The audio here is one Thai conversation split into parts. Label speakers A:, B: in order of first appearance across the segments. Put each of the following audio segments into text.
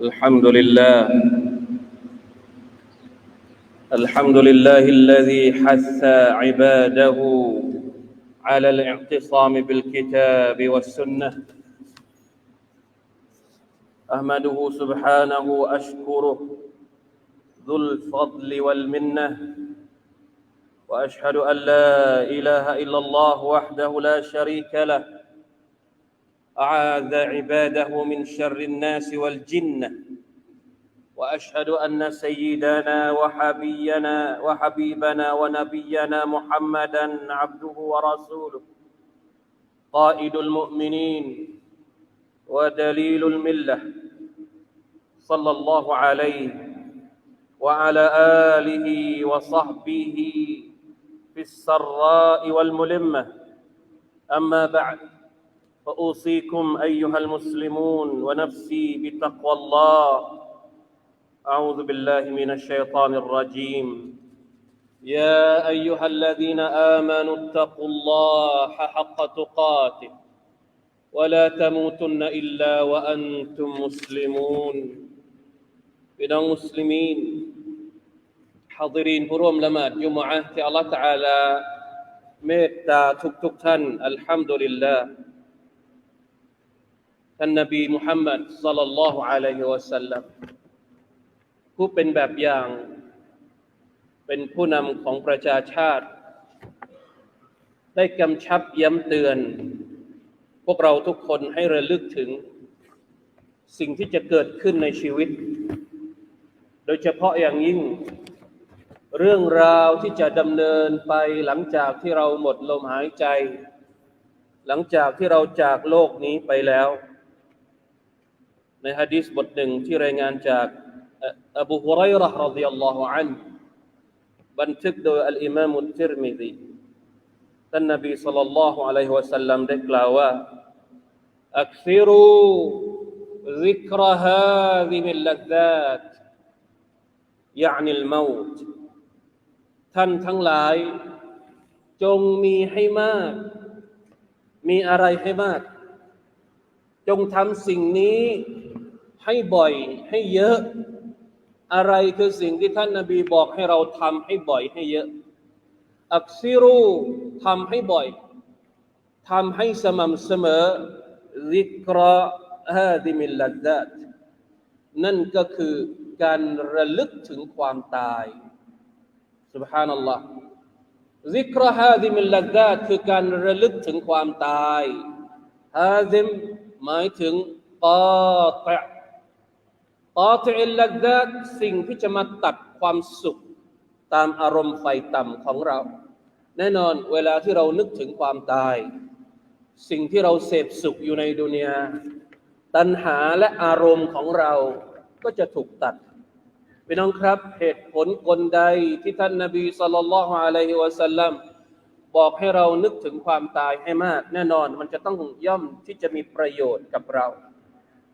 A: الحمد لله. الحمد لله الذي حث عباده على الاعتصام بالكتاب والسنة. أحمده سبحانه وأشكره ذو الفضل والمنة. وأشهد أن لا إله إلا الله وحده لا شريك له. أعاذ عباده من شر الناس والجن. وأشهد أن سيدنا وحبينا وحبيبنا ونبينا محمدا عبده ورسوله. قائد المؤمنين ودليل الملة. صلى الله عليه وعلى آله وصحبه في السراء والملمة. أما بعد فاوصيكم ايها المسلمون ونفسي بتقوى الله اعوذ بالله من الشيطان الرجيم يا ايها الذين امنوا اتقوا الله حق تقاته ولا تموتن الا وانتم مسلمون พี่น้องมุสลิมีนฮาดิรีนผู้ร่วมละหมาดยุมอะห์ที่อัลลอฮฺ تعالى เมตตาทุกทุกท่านอัลฮัมดุลิลลาห์ ท่านนบีมุฮัมมัดศ็อลลัลลอฮุอะลัยฮิวะสัลลัมผู้เป็นแบบอย่าง เป็นผู้นำของประชาชาติ ได้กำชับย้ำเตือน พวกเราทุกคนให้ระลึกถึง สิ่งที่จะเกิดขึ้นในชีวิต โดยเฉพาะอย่างยิ่ง เรื่องราวที่จะดำเนินไปหลังจากที่เราหมดลมหายใจ หลังจากที่เราจากโลกนี้ไปแล้ว ในฮะดีษบทหนึ่งที่รายงานจากอบูฮุไรเราะห์รดิยัลลอฮุอันฮ์บันทึกโดยอัลอิมามอุติรมิซีท่านนบีสัลลัลลอฮุอะลัยฮิวะสัลลัมได้กล่าวว่า أكثروا ذكر هذه اللذات يعني الموت ท่านทั้งหลาย จงมีให้มาก มีอะไรให้มาก จงทำสิ่งนี้ ให้บ่อยให้เยอะ อะไรคือสิ่งที่ท่านนาบีบอกให้เราทำให้บ่อยให้เยอะ อักซิรูทำให้บ่อยทำให้สม่ำเสมอ ซิกราฮาดิมิลลัดดาตนั่นก็คือการระลึกถึงความตาย سبحان الله ซิกราฮาดิมิลลัดดาตคือการระลึกถึงความตายฮาดิมหมายถึงกาตะ กาตะอิลลัดดาสิ่งที่จะมาตัดความสุขตามอารมณ์ไฟต่ำของเรา แน่นอนเวลาที่เรานึกถึงความตาย สิ่งที่เราเสพสุขอยู่ในดุนยาตัณหาและอารมณ์ของเราก็จะถูกตัดพี่น้องครับ เหตุผลกลใดที่ท่านนาบีสุลต่านละฮ์อะลัยฮิวะสัลลัมบอกให้เรานึกถึงความตายให้มาก แน่นอนมันจะต้องย่อมที่จะมีประโยชน์กับเรา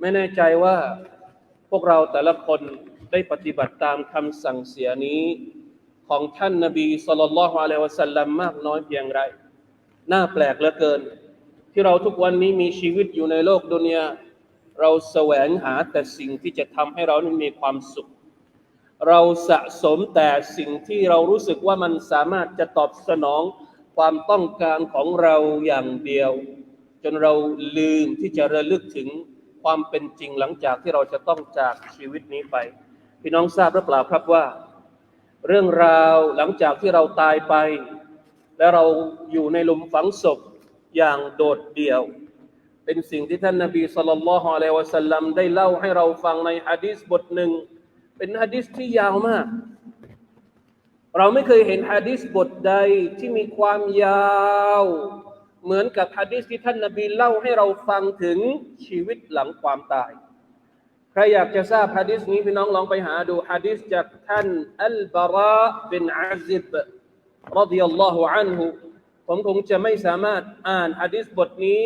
A: ไม่แน่ใจว่า วกเราแต่ละคนได้ปฏิบัติตามคำสั่งเสียนี้ของท่านนบีสุลต่านละฮ์อะลัยวะสัลลัมมากน้อยเพียงไร น่าแปลกเหลือเกิน ที่เราทุกวันนี้มีชีวิตอยู่ในโลกดุนยาเราแสวงหาแต่สิ่งที่จะทำให้เรานั้นมีความสุข เราสะสมแต่สิ่งที่เรารู้สึกว่ามันสามารถจะตอบสนองความต้องการของเราอย่างเดียว จนเราลืมที่จะระลึกถึง ความเป็นจริงหลังจากที่เราจะต้องจากชีวิตนี้ไป พี่น้องทราบหรือเปล่าครับว่า เรื่องราวหลังจากที่เราตายไป และเราอยู่ในหลุมฝังศพอย่างโดดเดี่ยว เป็นสิ่งที่ท่านนบีสุลต่านละฮ์อะลัยวะสัลลัมได้เล่าให้เราฟังในฮะดีษบทหนึ่ง เป็นฮะดีษที่ยาวมาก เราไม่เคยเห็นฮะดีษบทใดที่มีความยาว เหมือนกับฮะดีษที่ท่านนบีเล่าให้เราฟังถึงชีวิตหลังความตาย ใครอยากจะทราบฮะดีษนี้พี่น้องลองไปหาดูฮะดีษจากท่านอัลบาระบินอาซิบรดิยัลลอฮุอันฮุผมคงจะไม่สามารถอ่านฮะดีษบทนี้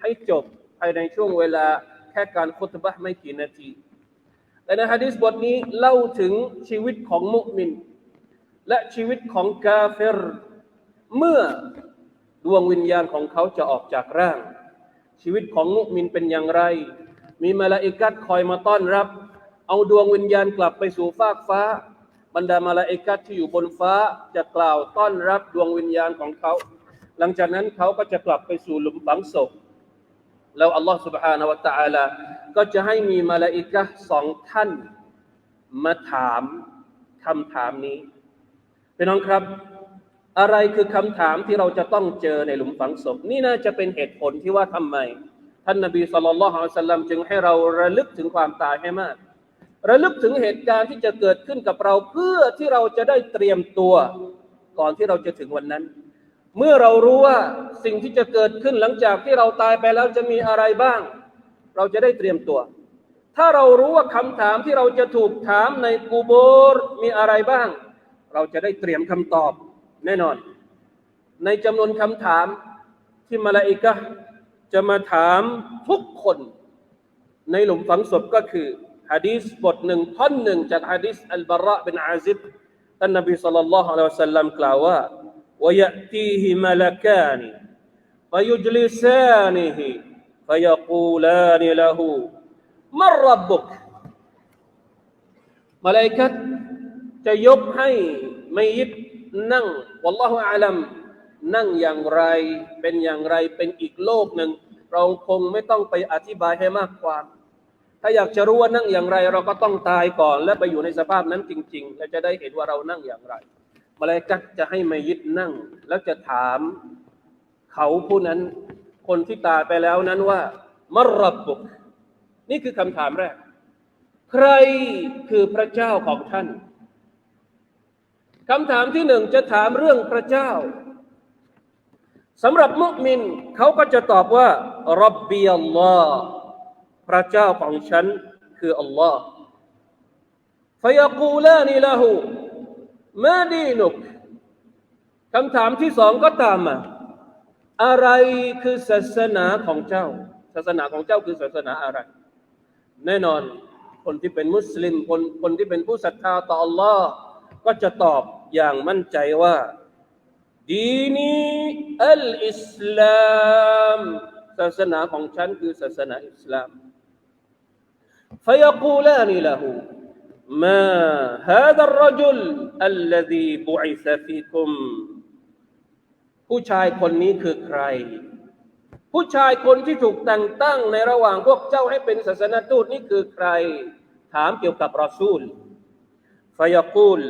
A: ให้จบภายในช่วงเวลาแค่การคุตบะไม่กี่นาที แต่ในฮะดีษบทนี้เล่าถึงชีวิตของมุมิน และชีวิตของกาเฟรเมื่อ ดวงวิญญาณของเขาจะออกจากร่าง ชีวิตของมุมินเป็นอย่างไร มีมาลาอิกัดคอยมาต้อนรับ เอาดวงวิญญาณกลับไปสู่ฟากฟ้า บรรดามาลาอิกัตที่อยู่บนฟ้าจะกล่าวต้อนรับดวงวิญญาณของเขา หลังจากนั้นเขาก็จะกลับไปสู่หลุมฝังศพ แล้วอัลลอฮ์ سبحانه และ تعالى ก็จะให้มีมาลาอิกะห์สองท่านมาถามคำถามนี้พี่น้องครับ อะไรคือคำถามที่เราจะต้องเจอในหลุมฝังศพ นี่น่าจะเป็นเหตุผลที่ว่าทำไม ท่านนบีสุลต่านละฮ์อัลลัมจึงให้เราระลึกถึงความตายให้มาก ระลึกถึงเหตุการณ์ที่จะเกิดขึ้นกับเราเพื่อที่เราจะได้เตรียมตัว ก่อนที่เราจะถึงวันนั้น เมื่อเรารู้ว่าสิ่งที่จะเกิดขึ้นหลังจากที่เราตายไปแล้วจะมีอะไรบ้าง เราจะได้เตรียมตัว ถ้าเรารู้ว่าคำถามที่เราจะถูกถามในกูโบรมีอะไรบ้าง เราจะได้เตรียมคำตอบ แน่นอน ในจำนวนคำถามที่มาลาอิกะห์จะมาถามทุกคนในหลุมฝังศพก็คือฮะดีษบทหนึ่งท่อนหนึ่งจากฮะดีษอัลบาระเป็นอาซิบท่านนบีสัลลัลลอฮุอะลัยฮิวะสัลลัมกล่าวว่า ويأتيه ملكان فيجلسانه فيقولان له من ربك มาลาอิกัตจะยกให้ไม่ยิด นั่งวัลลอฮุอาลัมนั่งอย่างไรเป็นอย่างไรเป็นอีกโลกหนึ่ง เราคงไม่ต้องไปอธิบายให้มากความ ถ้าอยากจะรู้ว่านั่งอย่างไร เราก็ต้องตายก่อน และไปอยู่ในสภาพนั้นจริง ๆ และจะได้เห็นว่าเรานั่งอย่างไรมาเลกัตจะให้ไม่ยิดนั่ง แล้วจะถามเขาผู้นั้น คนที่ตายไปแล้วนั้นว่ามรบบุกนี่คือคำถามแรก ใครคือพระเจ้าของท่าน คำถามที่หนึ่งจะถามเรื่องพระเจ้าสำหรับมุมินเขาก็จะตอบว่ารับบีอัลลอฮ์พระเจ้าของฉันคืออัลลอฮ์ฟยกูลานิละหูมาดีนุกคำถามที่สองก็ตามมาอะไรคือศาสนาของเจ้า ศาสนาของเจ้าคือศาสนาอะไร แน่นอนคนที่เป็นมุสลิมคนคนที่เป็นผู้ศรัทธาต่อ Allah ก็จะตอบ อย่างมั่นใจว่า ดีนีอัลอิสลามศาสนาของฉันคือศาสนาอิสลาม فيقولان له ما هذا الرجل الذي بعث فيكم ผู้ชายคนนี้คือใคร ผู้ชายคนที่ถูกแต่งตั้งในระหว่างพวกเจ้าให้เป็นศาสนทูตนี่คือใคร ถามเกี่ยวกับรอซูลฟยกูล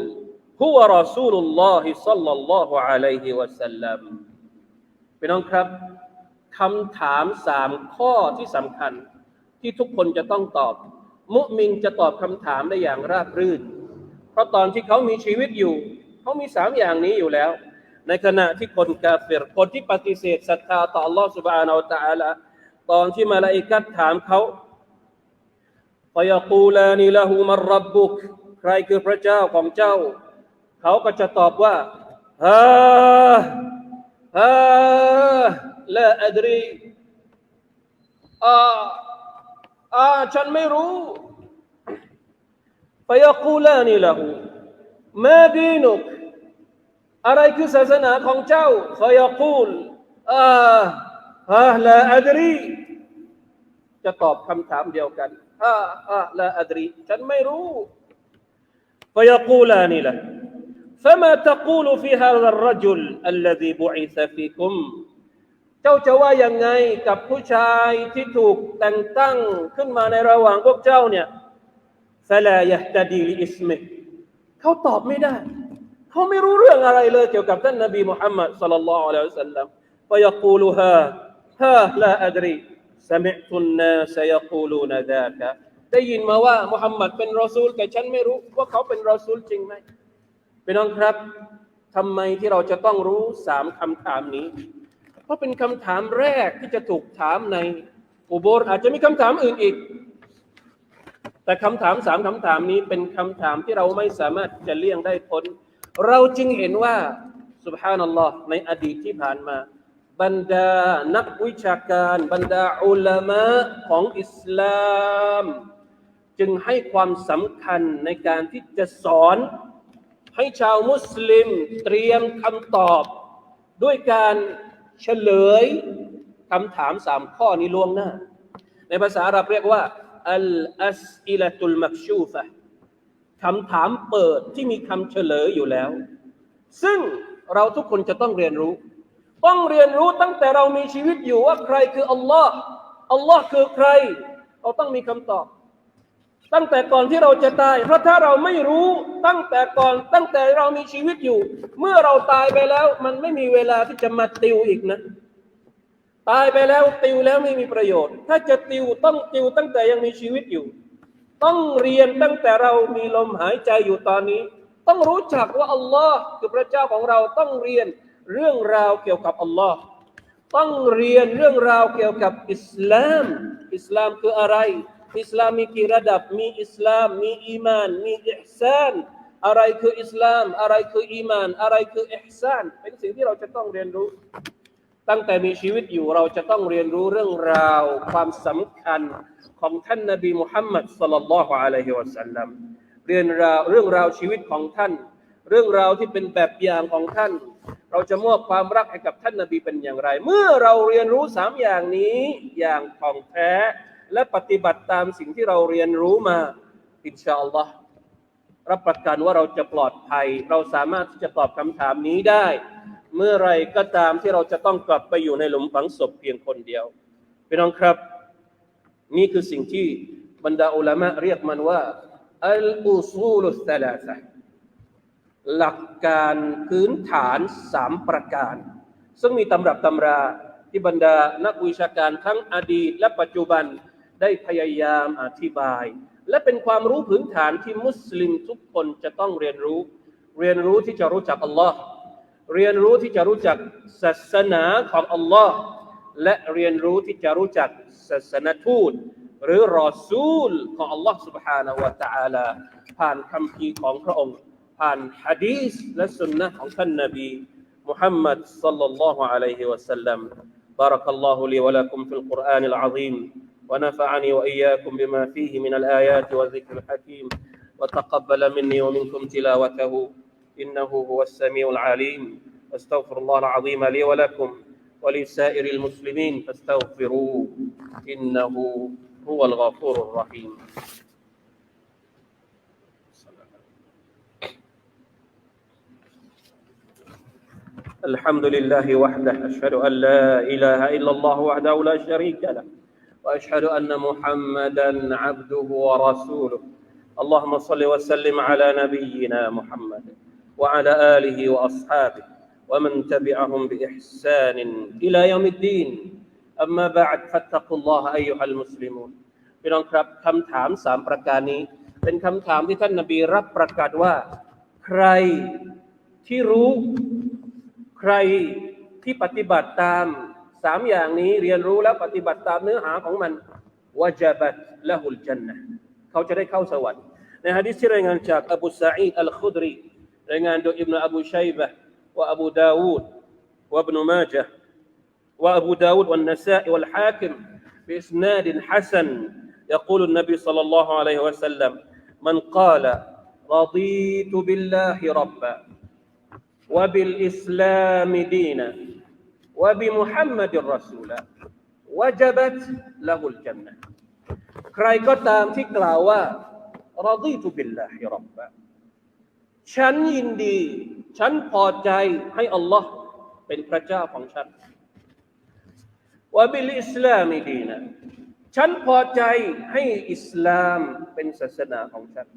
A: ฮุวรอซูลุลลอฮิซัลลัลลอฮุอะลัยฮิวะสัลลัมพี่น้องครับคำถามสามข้อที่สำคัญ ที่ทุกคนจะต้องตอบ มุมินจะตอบคำถามได้อย่างราบรื่น เพราะตอนที่เขามีชีวิตอยู่ เขามีสามอย่างนี้อยู่แล้ว ในขณะที่คนกาเฟรคนที่ปฏิเสธศรัทธาต่อ Allah سبحانه และ تعالى ตอนที่มาลาอิกัดถามเขาฟยกูลานิละหูมันรับบุก ใครคือพระเจ้าของเจ้า เขาก็จะตอบว่าฮาฮาละอัดรีอ่าอ่าฉันไม่รู้ฟยกูลานิละหูมาดีนุก อะไรคือศาสนาของเจ้าฟยกูลอ่าฮาลาอัดรีจะตอบคำถามเดียวกันอ่าอ่าลาอัดรีฉันไม่รู้ فيقولان له فما تقول في هذا الرجل الذي بعث فيكم เจ้าจะว่ายังไงกับผู้ชายที่ถูกแต่งตั้งขึ้นมาในระหว่างพวกเจ้าเนี่ย فلا يهتدي لاسمه เขาตอบไม่ได้ เขาไม่รู้เรื่องอะไรเลยเกี่ยวกับท่านนบีมุฮัมมัดสัลลัลลอฮุอะลัยฮิวะสัลลัม فيقول ها ها لا أدري سمعت الناس يقولون ذاك ได้ยินมาว่ามุฮัมมัดเป็นรอซูลแต่ฉันไม่รู้ว่าเขาเป็นรอซูลจริงไหม พี่น้องครับทำไมที่เราจะต้องรู้สามคำถามนี้ เพราะเป็นคำถามแรกที่จะถูกถามในอุโบสถอาจจะมีคำถามอื่นอีก แต่คำถามสามคำถามนี้เป็นคำถามที่เราไม่สามารถจะเลี่ยงได้พ้น เราจึงเห็นว่าสุบฮานัลลอฮ์ในอดีตที่ผ่านมา บรรดานักวิชาการ บรรดาอุลามะของอิสลาม จึงให้ความสำคัญในการที่จะสอน ให้ชาวมุสลิมเตรียมคำตอบ ด้วยการเฉลยคำถามสามข้อนี้ล่วงหน้า ในภาษาอาหรับเรียกว่าอัลอัสอิลตุลมักชูฟะคำถามเปิดที่มีคำเฉลยอยู่แล้ว ซึ่งเราทุกคนจะต้องเรียนรู้ ต้องเรียนรู้ตั้งแต่เรามีชีวิตอยู่ว่าใครคืออัลลอฮ์อัลลอฮ์คือใคร เราต้องมีคำตอบ ตั้งแต่ก่อนที่เราจะตาย เพราะถ้าเราไม่รู้ตั้งแต่ก่อนตั้งแต่เรามีชีวิตอยู่ เมื่อเราตายไปแล้ว มันไม่มีเวลาที่จะมาติวอีกนะ ตายไปแล้วติวแล้วไม่มีประโยชน์ ถ้าจะติวต้องติวตั้งแต่ยังมีชีวิตอยู่ ต้องเรียนตั้งแต่เรามีลมหายใจอยู่ตอนนี้ ต้องรู้จักว่าอัลลอฮ์คือพระเจ้าของเราต้องเรียนเรื่องราวเกี่ยวกับอัลลอฮ์ต้องเรียนเรื่องราวเกี่ยวกับอิสลาม อิสลามคืออะไร อิสลามมีกี่ระดับ มีอิสลาม มีอีมาน มีอิห์ซานอะไรคืออิสลาม อะไรคืออีมาน อะไรคืออิห์ซาน เป็นสิ่งที่เราจะต้องเรียนรู้ ตั้งแต่มีชีวิตอยู่เราจะต้องเรียนรู้เรื่องราว ความสำคัญของท่านนบีมุฮัมมัดสลลัลลอฮุอะลัยฮิวะสัลลัมเรียนราวเรื่องราวชีวิตของท่าน เรื่องราวที่เป็นแบบอย่างของท่าน เราจะมอบความรักให้กับท่านนบีเป็นอย่างไร เมื่อเราเรียนรู้สามอย่างนี้อย่างของแท้ และปฏิบัติตามสิ่งที่เราเรียนรู้มาอินชาอัลลอฮ์รับประกันว่าเราจะปลอดภัย เราสามารถที่จะตอบคำถามนี้ได้ เมื่อไรก็ตามที่เราจะต้องกลับไปอยู่ในหลุมฝังศพเพียงคนเดียวพี่น้องครับ นี่คือสิ่งที่บรรดาอุลามะเรียกมันว่าอัลอุซูลุสตาลาซะหลักการพื้นฐานสามประการ ซึ่งมีตำรับตำราที่บรรดานักวิชาการทั้งอดีตและปัจจุบัน ได้พยายามอธิบาย และเป็นความรู้พื้นฐานที่มุสลิมทุกคนจะต้องเรียนรู้ เรียนรู้ที่จะรู้จักอัลลอฮ์เรียนรู้ที่จะรู้จักศาสนาของอัลลอฮ์และเรียนรู้ที่จะรู้จักศาสนทูต หรือรอซูลของอัลลอฮ์ سبحانه และ تعالى ผ่านคำพีร์ของพระองค์ ผ่านฮะดีษและสุนนะของท่านนบี محمد صلى الله عليه وسلم بارك الله لي ولكم في القرآن العظيم ونفعني وإياكم بما فيه من الآيات والذكر الحكيم. وتقبل مني ومنكم تلاوته. إنه هو السميع العليم. واستغفر الله العظيم لي ولكم ولسائر المسلمين فاستغفروه. إنه هو الغفور الرحيم. الحمد لله وحده. أشهد أن لا إله إلا الله وحده لا شريك له. وأشهد أن محمدا عبده ورسوله اللهم صل وسلم على نبينا محمد وعلى آله وأصحابه ومن تبعهم بإحسان إلى يوم الدين أما بعد فاتقوا الله أيها المسلمون พี่น้องครับคำถามสามประการนี้ เป็นคำถามที่ท่านนบีรับประกาศว่า ใครที่รู้ ใครที่ปฏิบัติตาม สามอย่างนี้เรียนรู้แล้วปฏิบัติตามเนื้อหาของมันวะจาบัตละหุลจันนะเขาจะได้เข้าสวรรค์ในฮะดิษที่รายงานจากอบูสาอีดอัลคุดรีรายงานโดยอิบนาอบูชัยบะوأبو داود وابن ماجه وأبو داود والنساء والحاكم بإسناد حسن يقول النبي صلى الله عليه وسلم من قال رضيت بالله ربا وبالإسلام دينا وبمحمد رسولا وجبت له الجنة ใครก็ตามที่กล่าวว่า رضيت بالله ربا ฉันยินดี ฉันพอใจให้อัลลอฮ์เป็นพระเจ้าของฉันวะบิลอิสลามิดีนะฉันพอใจให้อิสลามเป็นศาสนาของฉัน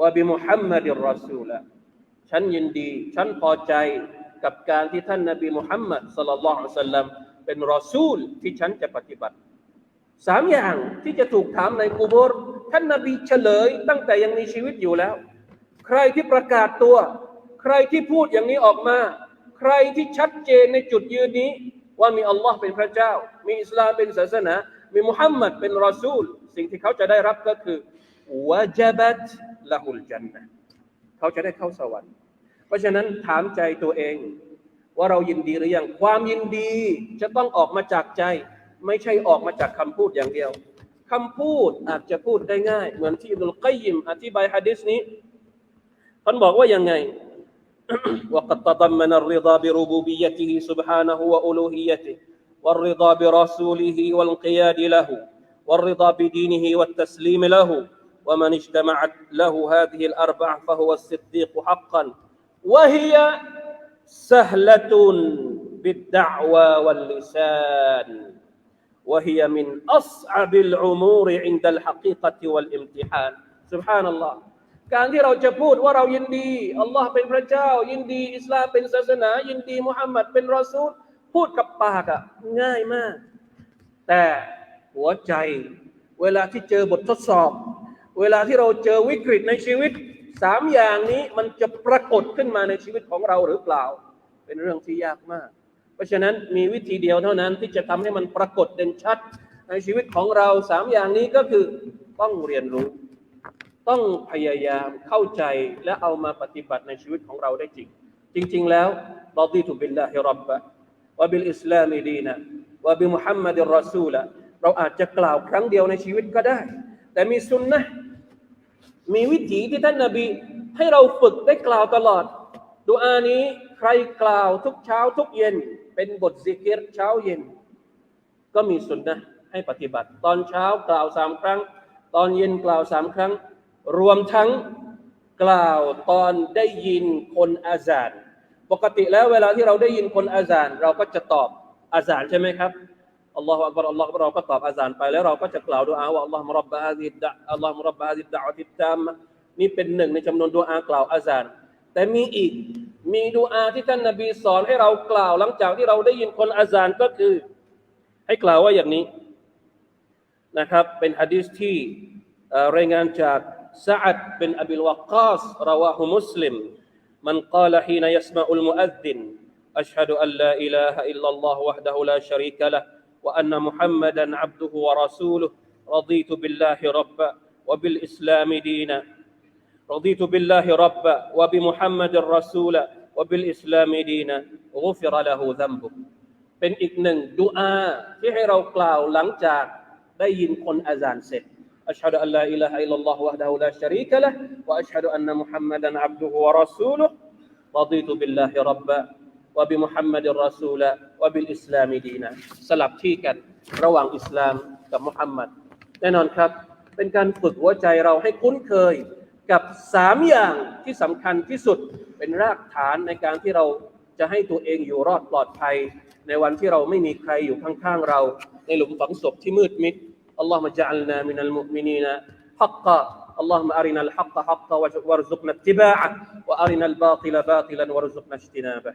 A: วะบิมุฮัมมัดรอซูละฉันยินดี ฉันพอใจ กับการที่ท่านนบีมุฮัมมัดสัลลัลลอฮุอะลัยฮิสัลลัมเป็นรอซูลที่ฉันจะปฏิบัติสามอย่างที่จะถูกถามในกูโบร์ท่านนบีเฉลย ตั้งแต่ยังมีชีวิตอยู่แล้ว ใครที่ประกาศตัว ใครที่พูดอย่างนี้ออกมา ใครที่ชัดเจนในจุดยืนนี้ ว่ามีอัลลอฮ์เป็นพระเจ้า มีอิสลามเป็นศาสนา มีมุฮัมมัดเป็นรอซูล สิ่งที่เขาจะได้รับก็คือวะจบัตละหุลจันนะเขาจะได้เข้าสวรรค์ เพราะฉะนั้นถามใจตัวเอง ว่าเรายินดีหรือยังความยินดีจะต้องออกมาจากใจ ไม่ใช่ออกมาจากคำพูดอย่างเดียวคำพูดอาจจะพูดได้ง่าย เหมือนที่อิบนุลกัยยิมอธิบายฮะดิษนี้ ท่านบอกว่ายังไง وقد تضمن الرضا بربوبيته سبحانه وألوهيته والرضا برسوله والانقياد له والرضا بدينه والتسليم له ومن اجتمعت له هذه الأربع فهو الصديق حقا وهي سهلة بالدعوى واللسان وهي من أصعب الأمور عند الحقيقة والامتحان سبحان الله การที่เราจะพูดว่าเรายินดีอัลลอฮ์เป็นพระเจ้า ยินดี อิสลามเป็นศาสนา ยินดีมุฮัมมัดเป็นรอซูล พูดกับปากอะง่ายมาก แต่หัวใจ เวลาที่เจอบททดสอบ เวลาที่เราเจอวิกฤตในชีวิต สามอย่างนี้มันจะปรากฏขึ้นมาในชีวิตของเราหรือเปล่า เป็นเรื่องที่ยากมาก เพราะฉะนั้นมีวิธีเดียวเท่านั้นที่จะทำให้มันปรากฏเด่นชัด ในชีวิตของเราสามอย่างนี้ก็คือต้องเรียนรู้ ต้องพยายามเข้าใจและเอามาปฏิบัติในชีวิตของเราได้จริง จริง ๆ แล้วรอดีตุบิลลาฮิรับบะวะบิลอิสลามิดีนะวะบิมุฮัมมัดรอซูละเราอาจจะกล่าวครั้งเดียวในชีวิตก็ได้ แต่มีสุนนะ มีวิถีที่ท่านนาบี ให้เราฝึกได้กล่าวตลอดดูอานี้ใครกล่าวทุกเช้าทุกเย็น เป็นบทซิกเกตเช้าเย็น ก็มีสุนนะให้ปฏิบัติ ตอนเช้ากล่าวสามครั้ง ตอนเย็นกล่าวสามครั้ง รวมทั้งกล่าวตอนได้ยินคนอาจารปกติแล้วเวลาที่เราได้ยินคนอาจารเราก็จะตอบอาจารใช่ไหมครับ อัลลอฮฺอักบารอัลลอฮฺเราก็ตอบอาซานไปแล้วเราก็จะกล่าวดูอาว่าอัลลอฮฺมรับบะอาดิดะอัลลอฮฺมรับบะอาดิดะอัติดตามนี่เป็นหนึ่งในจำนวนดูอากล่าวอาซานแต่มีอีกมีดูอาที่ท่านนบีสอนให้เรากล่าวหลังจากที่เราได้ยินคนอาซานก็คือ ให้กล่าวว่าอย่างนี้นะครับ เป็นฮะดีษที่รายงานจาก سعد เป็นอบิลวกาสราวะฮุมุสลิม มันกล่าว حين يسمع المؤذن أشهد أن لا إله إلا الله وحده لا شريك له وأن محمدا عبده ورسوله. رضيت بالله ربا وبالإسلام دينا. رضيت بالله ربا وبمحمد رسولا وبالإسلام دينا. غفر له ذنبه. เป็นอีกหนึ่งดุอาที่ให้เรากล่าวหลังจากได้ยินคนอาจารย์เสร็จ. أشهد أن لا إله إلا الله وحده لا شريك له. وأشهد أن محمدا عبده ورسوله. رضيت بالله ربا وبمحمد رسولا وبالإسلام دينا สลับที่กันระหว่างอิสลามกับมุฮัมมัดแน่นอนครับ เป็นการฝึกหัวใจเราให้คุ้นเคย กับสามอย่างที่สำคัญที่สุด เป็นรากฐานในการที่เราจะให้ตัวเองอยู่รอดปลอดภัย ในวันที่เราไม่มีใครอยู่ข้างๆเรา ในหลุมฝังศพที่มืดมิด اللهم اجعلنا من المؤمنين حقا اللهم أرنا الحق حقا وارزقنا اتباعه وأرنا الباطل باطلا وارزقنا اجتنابه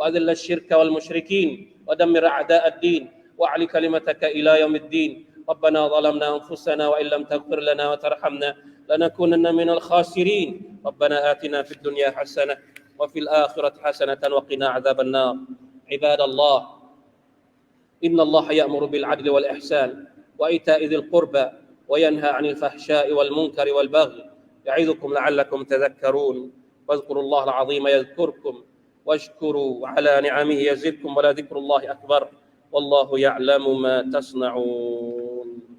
A: وأذل الشرك والمشركين ودمر أعداء الدين وأعل كلمتك إلى يوم الدين. ربنا ظلمنا أنفسنا وإن لم تغفر لنا وترحمنا لنكونن من الخاسرين. ربنا آتنا في الدنيا حسنة وفي الآخرة حسنة وقنا عذاب النار. عباد الله إن الله يأمر بالعدل والإحسان وإيتاء ذي القربى وينهى عن الفحشاء والمنكر والبغي. يعظكم لعلكم تذكرون. واذكروا الله العظيم يذكركم. واشكروا على نعمه يزدكم ولذكر الله أكبر. والله يعلم ما تصنعون.